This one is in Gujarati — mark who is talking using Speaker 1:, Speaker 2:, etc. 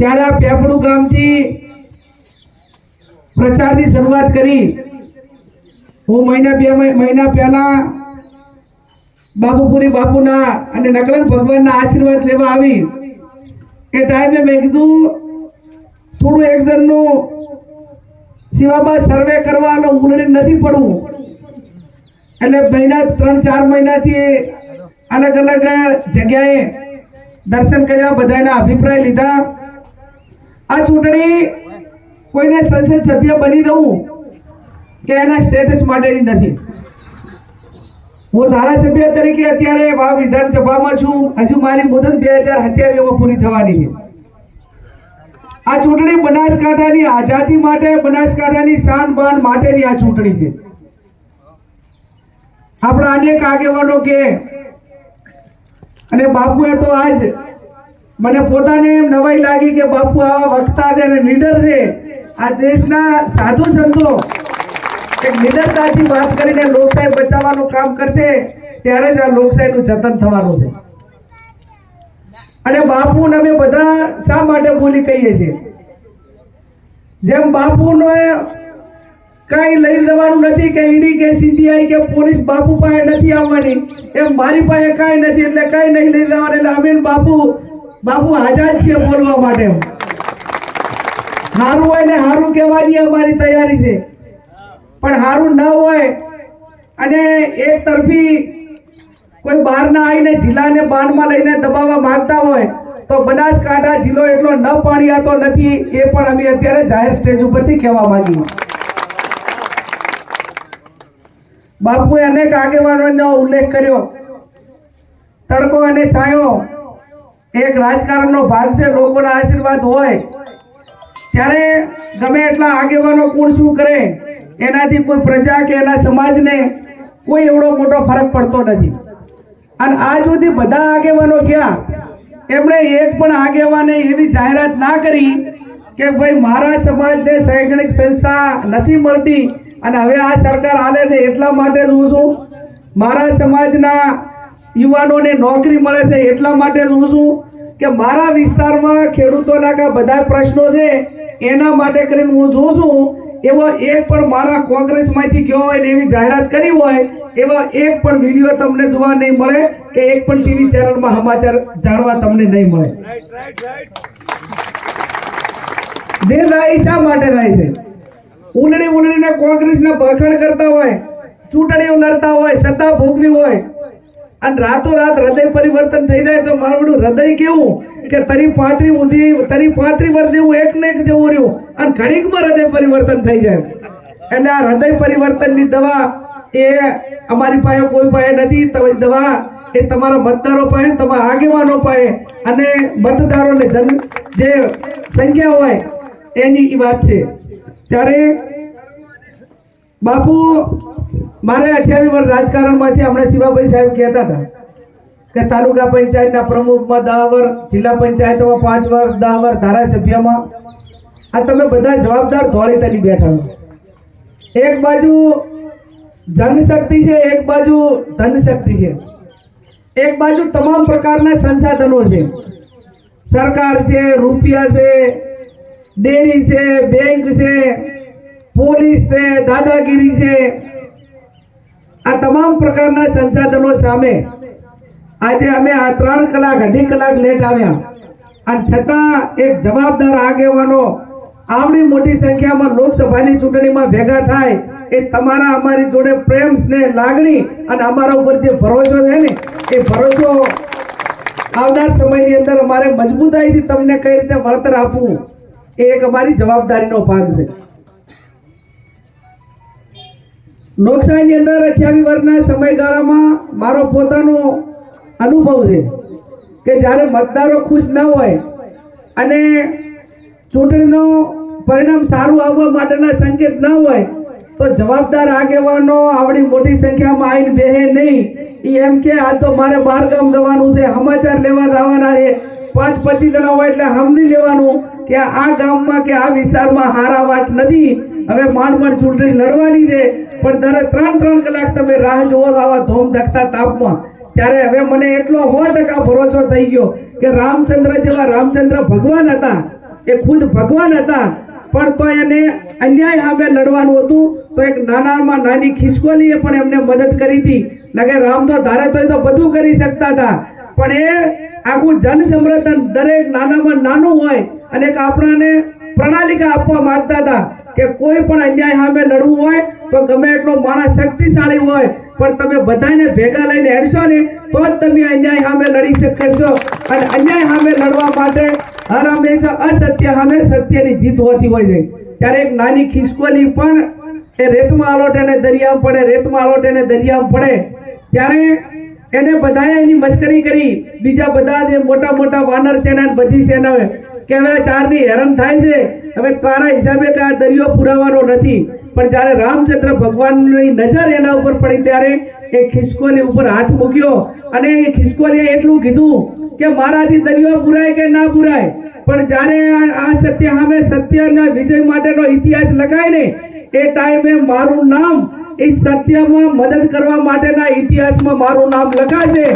Speaker 1: ત્યારે આ પેપડું ગામથી પ્રચારની શરૂઆત કરી. હું મહિના બે મહિ- મહિના પહેલા બાબુપુરી બાપુના અને નકલંગ ભગવાનના આશીર્વાદ લેવા આવી. એ ટાઈમે મેં કીધું, થોડું એક જણનું શિવાબા સર્વે કરવાનો ઉલડી નથી પડવું. એટલે મહિના ત્રણ, ચાર મહિનાથી અલગ અલગ જગ્યાએ દર્શન કર્યા, બધાના અભિપ્રાય લીધા. આ ચૂંટણી કોઈને સંસદ સભ્ય બની દઉં કે એના સ્ટેટસ માટેની નથી. હું ધારાસભ્ય તરીકે અત્યારે વાવ વિધાનસભામાં છું. હજુ મારી મુદત બે હજાર સત્યાવીસમાં પૂરી થવાની છે. આ ચૂંટણી બનાસકાંઠાની આઝાદી માટે, બનાસકાંઠાની શાન બાન માટેની આ ચૂંટણી છે. આપણા અનેક આગેવાનો કે અને બાપુએ તો આજ મને પોતાને એમ નવાઈ લાગી કે બાપુ આવા વક્તા છે અને લીડર છે. આ દેશના સાધુ સંતો. એક નિડરતાથી વાત કરીને લોકશાહી બચાવવાનું કામ કરશે, ત્યારે જ આ લોકશાહીનું જતન થવાનું છે. અને બાપુને અમે બધા શા માટે બોલી કહીએ છીએ? જેમ બાપુને કઈ લઈ દેવાનું નથી કે ઈડી કે સીબીઆઈ કે પોલીસ બાપુ પાસે નથી આવવાની, એમ મારી પાસે કાંઈ નથી, એટલે કઈ નહીં લઈ દેવાનું એટલે અમે બાપુ બાપુ, આઝાદ છે બોલવા માટે. સારું હોય ને સારું કહેવાની અમારી તૈયારી છે. પણ સારું ન હોય અને એક તરફી કોઈ બહારના આવીને જિલ્લાને બાનમાં લઈને દબાવવા માંગતા હોય, તો બનાસકાંઠા જિલ્લો એટલો ન પાણીયાતો નથી, એ પણ અમે અત્યારે જાહેર સ્ટેજ ઉપરથી કહેવા માંગીએ. બાપુએ અનેક આગેવાનોનો ઉલ્લેખ કર્યો. તડકો અને છાયો એક રાજકારણનો ભાગ છે, લોકોના આશીર્વાદ હોય, ત્યારે ગમે એટલા આગેવાનો કોણ શું કરે, એનાથી કોઈ પ્રજા કે એના સમાજને કોઈ એવડો મોટો ફરક પડતો નથી. અને આજ સુધી બધા આગેવાનો ગયા, એમણે એક પણ આગેવાને એવી જાહેરાત ના કરી કે ભાઈ, મારા સમાજને શૈક્ષણિક સંસ્થા નથી મળતી અને હવે આ સરકાર આલે છે એટલા માટે જ હું છું. મારા સમાજના યુવાનોને નોકરી મળે છે એટલા માટે હું છું કે મારા વિસ્તારમાં ખેડૂતોના કા બધા પ્રશ્નો છે, એના માટે કરીને હું જોઉં છું, એવો એક પણ માણસ કોંગ્રેસમાંથી ગયો હોય ને એવી જાહેરાત કરી હોય, એવો એક પણ વીડિયો તમને જોવા નહીં મળે કે એક પણ ટીવી ચેનલમાં સમાચાર જાણવા તમને નહીં મળે. જે થાય શા માટે થાય છે? ઉલડી ઉલડીને કોંગ્રેસને બખણ કરતા હોય ચૂંટણીઓ લડતા હોય, સત્તા ભોગવી હોય અને રાતોરાત હૃદય પરિવર્તન થઈ જાય તો મારું બધું હૃદય કેવું? કે તરી પાંત્રી ઉધી તરી પાંત્રી વર્ષ જેવું એક ને એક જેવું રહ્યું. અને ઘડીકમાં હૃદય પરિવર્તન થઈ જાય. એટલે આ હૃદય પરિવર્તનની દવા એ અમારી પાસે કોઈ પાસે નથી. તમારી દવા એ તમારા મતદારો પાસે, તમારા આગેવાનો પાસે અને મતદારોને જન જે સંખ્યા હોય એની વાત છે. ત્યારે બાપુ મારે અઠ્યાવીસ વર્ષ રાજકારણમાંથી હમણાં શિવાભાઈ સાહેબ કહેતા હતા કે તાલુકા પંચાયતના પ્રમુખમાં દહ વર્ષ જિલ્લા પંચાયતમાં પાંચ વર્ષ દહ વર્ષ ધારાસભ્યમાં. આ તમે બધા જવાબદાર ધોળી તલી બેઠા છો. એક બાજુ જનશક્તિ છે, એક બાજુ ધનશક્તિ છે. એક બાજુ તમામ પ્રકારના સંસાધનો છે. સરકાર છે, રૂપિયા છે, ડેરી છે, બેંક છે, પોલીસ છે, દાદાગીરી છે આ તમામ પ્રકારના સંસાધનો સામે આજે અમે આ ત્રણ કલાક, અઢી કલાક લેટ આવ્યા. અને છતાં એક જવાબદાર આગેવાનો આવડી મોટી સંખ્યામાં લોકસભાની ચૂંટણીમાં ભેગા થાય એ તમારા અમારી જોડે પ્રેમ, સ્નેહ, લાગણી અને અમારા ઉપર જે ભરોસો છે ને, એ ભરોસો આવનાર સમયની અંદર અમારે મજબૂતાઈથી તમને કઈ રીતે વળતર આપવું, એ એક અમારી જવાબદારીનો ભાગ છે. લોકશાહીની અંદર અઠ્યાવીસ વર્ષના સમયગાળામાં મારો પોતાનો અનુભવ છે કે જ્યારે મતદારો ખુશ ન હોય અને ચૂંટણીનો પરિણામ સારું આવવા માટેના સંકેત ન હોય, તો જવાબદાર આગેવાનો આવડી મોટી સંખ્યામાં આવીને બેહે નહીં. એ એમ કે, આ તો મારે બહાર ગામ જવાનું છે, સમાચાર લેવા જવાના છે. પાંચ પચીસ જણા હોય એટલે સમજી લેવાનું કે આ ગામમાં કે આ વિસ્તારમાં હારા વાટ નથી. હવે માંડ માંડ ચૂંટણી લડવાની છે. પણ દર ત્રણ ત્રણ કલાક તમે રાહ જોવો આવા ધોમ ધકતા તાપમાં. ત્યારે હવે મને એટલો સો ટકા ભરોસો થઈ ગયો કે રામચંદ્ર જેવા રામચંદ્ર ભગવાન હતા. એ ખુદ ભગવાન હતા. પણ તો એને અન્યાય સામે લડવાનું હતું. તો એક નાનામાં નાની ખિસકોલીએ પણ એમને મદદ કરી હતી. નકે રામ તો ધારે એ તો બધું કરી શકતા હતા. પણ એ આખું જન સમર્થન દરેક નાનામાં નાનું હોય અને એક આપણાને પ્રણાલિકા આપવા માંગતા હતા. કે કોઈ પણ અન્યાય સામે લડવું હોય, તો ગમે એટલો માણસ શક્તિશાળી હોય, પણ તમે બધાને ભેગા લઈને હેડશો ને, તો જ તમે અન્યાય સામે લડી શકશો. અને અન્યાય સામે લડવા માટે હર હંમેશા અસત્ય સામે સત્યની જીત હોતી હોય છે. ત્યારે એક નાની ખિસકોલી પણ એ રેતમાં આલોટે ને દરિયામાં પડે, રેતમાં આલોટે ને દરિયામાં પડે. ત્યારે એને બધાએ એની મશ્કરી કરી. બીજા બધા જે મોટા મોટા વાનર સેના બધી સેના કે હવે ચારની હેરાન થાય છે. હવે તારા હિસાબે કે આ દરિયો પુરાવાનો નથી. પણ જ્યારે રામચંદ્ર ભગવાનની નજર એના ઉપર પડી ત્યારે એ ખિસકોલી ઉપર હાથ મૂક્યો અને એ ખિસકોલીએ એટલું કીધું કે મારાથી દરિયો પુરાય કે ના પુરાય. પણ જ્યારે આ- સત્ય સામે સત્યના વિજય માટેનો ઇતિહાસ લખાય ને, એ ટાઈમે મારું નામ એ સત્યમાં મદદ કરવા માટેના ઇતિહાસમાં મારું નામ લખાશે.